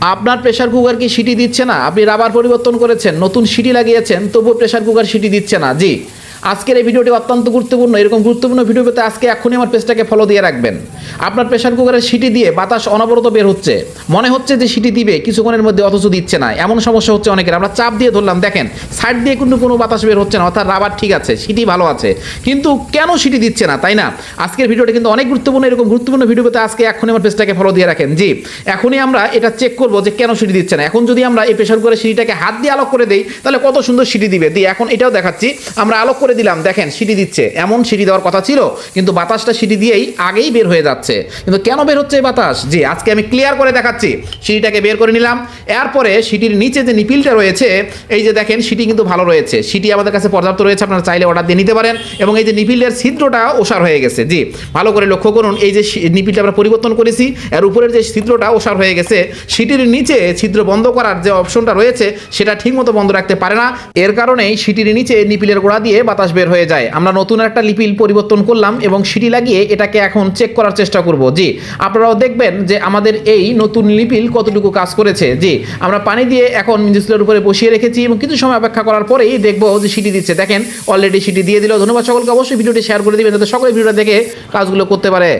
আপনার pressure cooker কি city দিচ্ছে না? আপনি রাবার পরিবর্তন করেছেন, নতুন সিটি লাগিয়েছেন, তবুও প্রেশার কুকার সিটি দিচ্ছে না। জি। আজকের এই ভিডিওটি অত্যন্ত গুরুত্বপূর্ণ। এরকম গুরুত্বপূর্ণ ভিডিও পেতে আজকে এখনই আমার পেজটাকে ফলো দিয়ে রাখবেন। আপনার প্রেশার কুকারের সিটি দিয়ে বাতাস অনবরত বের হচ্ছে। মনে হচ্ছে যে সিটি দিবে, কিছুক্ষণের মধ্যে অথচ দিচ্ছে না। এমন সমস্যা হচ্ছে অনেকের। আমরা চাপ দিয়ে ধরলাম, দেখেন সাইড দিয়ে কিন্তু কোনো বাতাস বের হচ্ছে না, অর্থাৎ রাবার ঠিক আছে, সিটি ভালো আছে। কিন্তু কেন সিটি দিচ্ছে না, তাই না? আজকের ভিডিওটা কিন্তু অনেক গুরুত্বপূর্ণ। এরকম গুরুত্বপূর্ণ ভিডিও পেতে আজকে এখনই আমার পেজটাকে ফলো দিয়ে রাখেন। জি, এখনই আমরা এটা চেক করব যে কেন সিটি দিচ্ছে না। এখন যদি আমরা এই প্রেশার কুকারের সিটিটাকে হাত দিয়ে আলোক করে দিই, তাহলে কত সুন্দর সিটি দিবে। দিয়ে এখন এটাও দেখাচ্ছি। আমরা আলোক করে দিলাম, দেখেন সিটি দিচ্ছে। এমন সিটি দেওয়ার কথা ছিল, কিন্তু বাতাসটা সিটি দিয়েই আগেই বের হয়ে যাচ্ছে। কিন্তু কেন বের হচ্ছে বাতাস? জি, আজকে আমি ক্লিয়ার করে দেখাচ্ছি। সিটিটাকে বের করে নিলাম। এরপরে সিটির নিচে যে নিপিলটা রয়েছে, এই যে দেখেন সিটি কিন্তু ভালো রয়েছে। সিটি আমাদের কাছে পর্যাপ্ত রয়েছে, আপনারা চাইলে অর্ডার দিয়ে নিতে পারেন। এবং এই যে নিপিলের ছিদ্রটা ওষার হয়ে গেছে। জি, ভালো করে লক্ষ্য করুন, এই যে নিপিলটা আমরা পরিবর্তন করেছি, এর উপরের যে ছিদ্রটা ওষার হয়ে গেছে সিটির নিচে ছিদ্র বন্ধ করার যে অপশনটা রয়েছে, সেটা ঠিকমতো বন্ধ রাখতে পারে না। এর কারণেই সিটির নিচে নিপিলের গোড়া দিয়ে বাতাস বের হয়ে যায়। আমরা নতুন একটা লিপিল পরিবর্তন করলাম এবং সিটি লাগিয়ে এটাকে এখন চেক করার চেষ্টা করব। জি, আপনারাও দেখবেন যে আমাদের এই নতুন লিপিল কতটুকু কাজ করেছে। জি, আমরা পানি দিয়ে এখন মিউজিসেলের উপরে বসিয়ে রেখেছি এবং কিছু সময় অপেক্ষা করার পরেই দেখব যে সিটি দিচ্ছে। দেখেন অলরেডি সিটি দিয়ে দিল। ধন্যবাদ সকলকে। অবশ্যই ভিডিওটি শেয়ার করে দিবেন যাতে সকলে ভিডিওটা দেখে কাজগুলো করতে পারে।